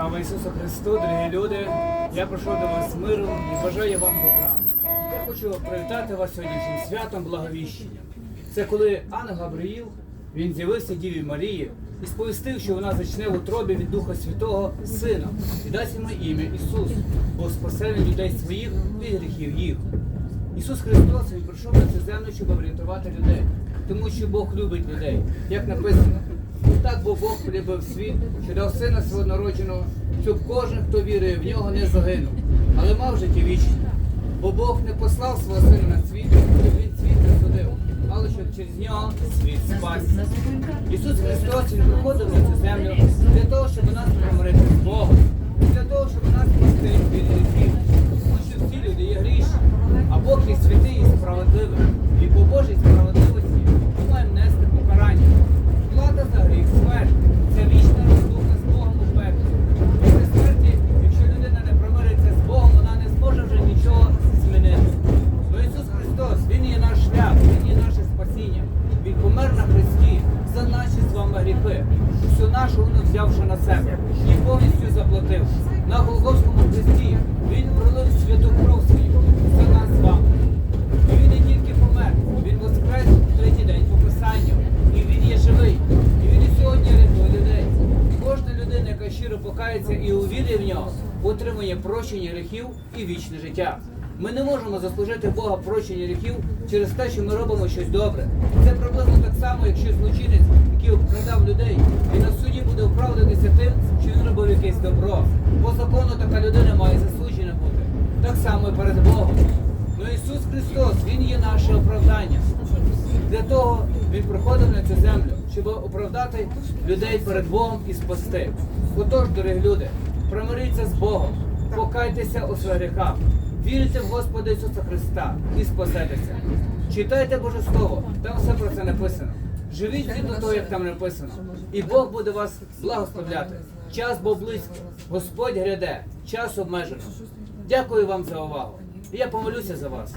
Слава Ісусу Христу, дорогі люди! Я прийшов до вас з миром і бажаю вам добра. Я хочу привітати вас сьогоднішнім святом благовіщення. Це коли Ангел Гавриїл, він з'явився Діві Марії і сповістив, що вона зачне в утробі від Духа Святого Сина і дасть йому ім'я Ісус, бо спасе він людей своїх від гріхів їх. Ісус Христос Він прийшов на цю землю, щоб врятувати людей, тому що Бог любить людей, як написано. Так бо Бог полюбив світ, що дав сина свого народженого, щоб кожен, хто вірує в нього, не загинув, але мав життя вічне. Бо Бог не послав свого сина на світ, щоб він світ не судив, але щоб через нього світ спасся. Ісус Христос Він приходив на цю землю для того, щоб нас помирити з Богом, для того, щоб нас спасти від гріхів. Тому що всі люди є грішні, а Бог є святий і справедливий. І по Божій справедливості ми маємо нести покарання. Плата за гріх, смерть це вічна розлука з Богом у пеклі. Після смерті, якщо людина не примириться з Богом, вона не зможе вже нічого змінити. Но Ісус Христос, Він є наш шлях, Він є наше спасіння. Він помер на Христі за наші з вами гріхи. Всю нашу вину взявши на себе і повністю заплатив. На Голгофському Христі Він пролив святу кров свою за нас з вами. І він не тільки помер, він воскрес у третій день по Писанню. І він є живий. І він і сьогодні рятує людей. Кожна людина, яка щиро покається і увірує в нього, отримує прощення гріхів і вічне життя. Ми не можемо заслужити Бога прощення гріхів через те, що ми робимо щось добре. Це проблема так само, якщо злочинець, який обкрадав людей, і на суді буде оправдатися тим, що він робив якесь добро. По закону така людина має засуджена бути. Так само і перед Богом. Ну Ісус Христос, Він є наше оправдання. Для того Він приходив на цю землю, щоб оправдати людей перед Богом і спасти. Отож, дорогі люди, примиріться з Богом, покайтеся у своїх гріхах, вірите в Господа Ісуса Христа і спасетеся. Читайте Боже Слово, там все про це написано. Живіть згідно того, як там написано, і Бог буде вас благословляти. Час був близький, Господь гряде, час обмежено. Дякую вам за увагу. І я помолюся за вас.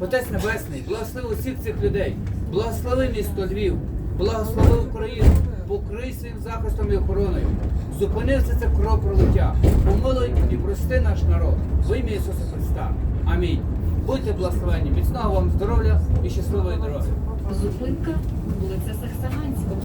Отець Небесний, благослови усіх цих людей, благослови місто Львів, благослови Україну, покрий своїм захистом і охороною. Зупини все це кров пролиття. Помилуй і прости наш народ. В ім'я Ісуса Христа. Амінь. Будьте благословені, міцного вам здоров'я і щасливої дороги. Зупинка вулиця Саксаганська.